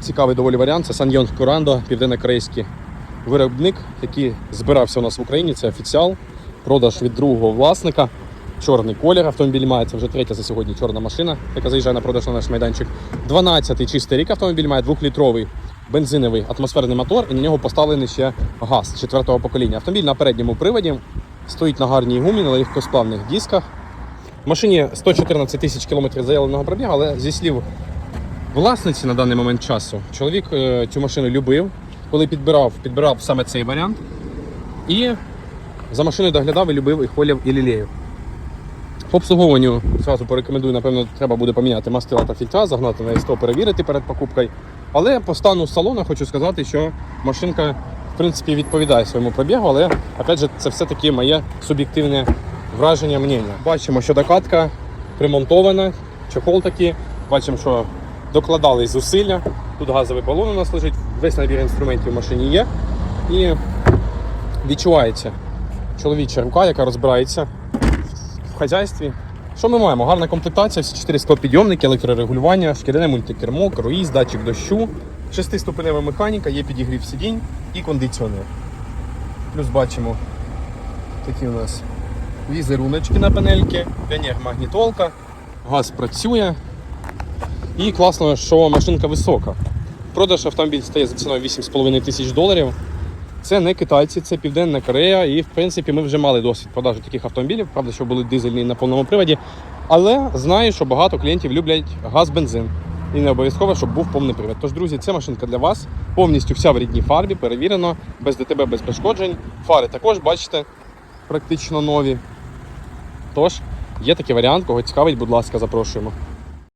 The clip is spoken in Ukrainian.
цікавий доволі варіант. Це Sanyong Kurando, південнокорейський виробник, який збирався у нас в Україні. Це офіціал. Продаж від другого власника. Чорний колір автомобіль має. Це вже третя за сьогодні чорна машина, яка заїжджає на продаж на наш майданчик. 12-й чистий рік автомобіль має двохлітровий бензиновий атмосферний мотор, і на нього поставлений ще газ четвертого покоління. Автомобіль на передньому приводі стоїть на гарній гумі на легкосплавних дисках. В машині 114 тисяч кілометрів заявленого пробігу, але зі слів власниці на даний момент часу, чоловік е, цю машину любив, коли підбирав, підбирав саме цей варіант. І за машиною доглядав і любив, і хвалів, і лілеїв. По обслуговуванню зразу порекомендую, напевно, треба буде поміняти мастила та фільтра, загнати на СТО, перевірити перед покупкою. Але по стану салону хочу сказати, що машинка в принципі відповідає своєму пробігу, але опять же, це все-таки моє суб'єктивне враження мнення. Бачимо, що докатка примонтована, чохол такий. Бачимо, що докладали зусилля. Тут газовий балон у нас лежить, весь набір інструментів в машині є. І відчувається чоловіча рука, яка розбирається в хазяйстві. Що ми маємо? Гарна комплектація, всі 4 підйомники, електрорегулювання, шкіряне мультикермо, круїз, датчик дощу, шестиступенева механіка, є підігрів сидінь і кондиціонер. Плюс бачимо такі у нас візеруночки на панельки, піонер магнітолка, газ працює. І класно, що машинка висока. Продаж автомобіль стає за ціною 8,5 тисяч доларів. Це не китайці, це Південна Корея. І в принципі ми вже мали досвід продажу таких автомобілів, правда, що були дизельні на повному приводі. Але знаю, що багато клієнтів люблять газ-бензин. І не обов'язково, щоб був повний привід. Тож, друзі, це машинка для вас. Повністю вся в рідній фарбі, перевірено, без ДТБ, без пошкоджень. Фари також, бачите, практично нові. Тож, є такий варіант, кого цікавить, будь ласка, запрошуємо.